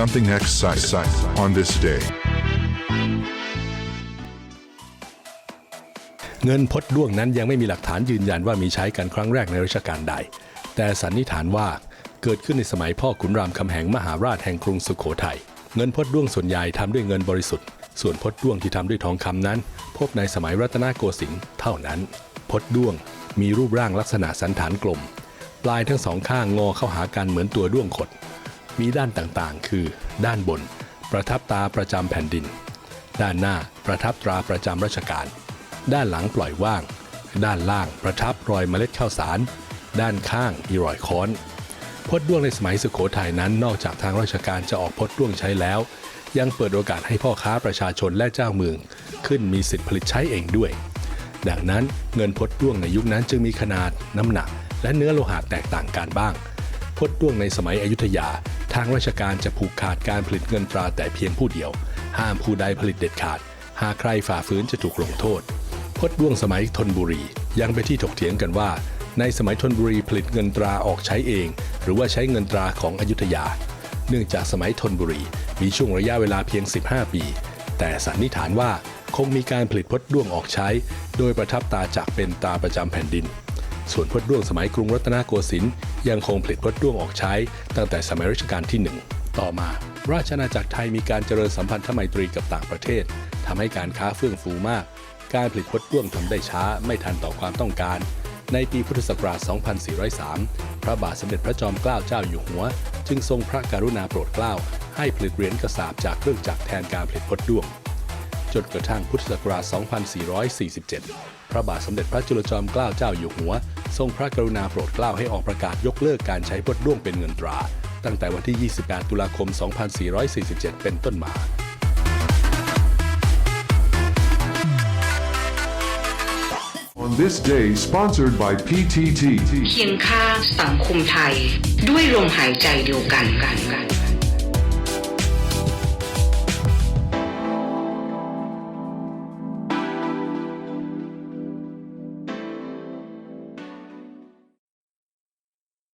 something exciting on this day. เงินพดด้วงนั้นยังไม่มีหลักฐานยืนยันว่ามีใช้กันครั้งแรกในรัชกาลใด แต่สันนิษฐานว่าเกิดขึ้นในสมัยพ่อขุนรามคำแหงมหาราชแห่งกรุงสุโขทัย เงินพดด้วงส่วนใหญ่ทำด้วยเงินบริสุทธิ์ ส่วนพดด้วงที่ทำด้วยทองคำนั้น พบในสมัยรัตนโกสินทร์เท่านั้น พดด้วงมีรูปร่างลักษณะสันฐานกลม ปลายทั้งสองข้างงอเข้าหากันเหมือนตัวด้วงขด มีด้านต่างๆ คือ ด้านบน ประทับตาประจำแผ่นดิน ด้านหน้าประทับตราประจำราชการ ด้านหลังปล่อยว่าง ด้านล่างประทับรอยเมล็ดข้าวสาร ด้านข้างอีรอยค้อนพดด้วงในสมัยสุโขทัยนั้นนอกจากทางราชการจะออกพดด้วงใช้แล้ว ยังเปิดโอกาสให้พ่อค้าประชาชนและเจ้าเมือง ขึ้นมีสิทธิผลิตใช้เองด้วย ดังนั้นเงินพดด้วงในยุคนั้นจึงมีขนาดน้ำหนัก และเนื้อโลหะแตกต่างกันบ้าง พดด้วงในสมัยอยุธยา ทางราชการจะผูกขาดการผลิตเงินตราแต่เพียงผู้เดียว ห้ามผู้ใดผลิตเด็ดขาด หากใครฝ่าฝืนจะถูกลงโทษ พดด้วงสมัยธนบุรี ยังไปที่ถกเถียงกันว่า ในสมัยธนบุรีผลิตเงินตราออกใช้เอง หรือว่าใช้เงินตราของอยุธยา เนื่องจากสมัยธนบุรีมีช่วงระยะเวลาเพียง 15 ปี แต่สันนิษฐานว่าคงมีการผลิตพดด้วงออกใช้ โดยประทับตาจากเป็นตาประจำแผ่นดิน ส่วนพดด้วงสมัยกรุงรัตนโกสินทร์ยังคงผลิตพดด้วงออกใช้ ตั้งแต่สมัยรัชกาลที่ 1 ต่อมา ราชอาณาจักรไทยมีการเจริญสัมพันธไมตรีกับต่างประเทศทำให้การค้าเฟื่องฟูมาก การผลิตพดด้วงทำได้ช้าไม่ทันต่อความต้องการ ในปีพุทธศักราช 2403 พระบาทสมเด็จพระจอมเกล้าเจ้าอยู่หัว จึงทรงพระกรุณาโปรดเกล้าให้ผลิตเหรียญกระสาบจากเครื่องจักรแทนการผลิตพดด้วงจนกระทั่งพุทธศักราช 2447 พระบาทสมเด็จพระจุลจอมเกล้าเจ้าอยู่หัว ทรงพระกรุณาโปรดเกล้าให้ออกประกาศยกเลิกการใช้พดด้วงเป็นเงินตรา ตั้งแต่วันที่ 28 ตุลาคม 2447 เป็นต้นมา On this day, sponsored by PTT. เคียงข้างสังคมไทย ด้วยลมหายใจเดียวกันกันกัน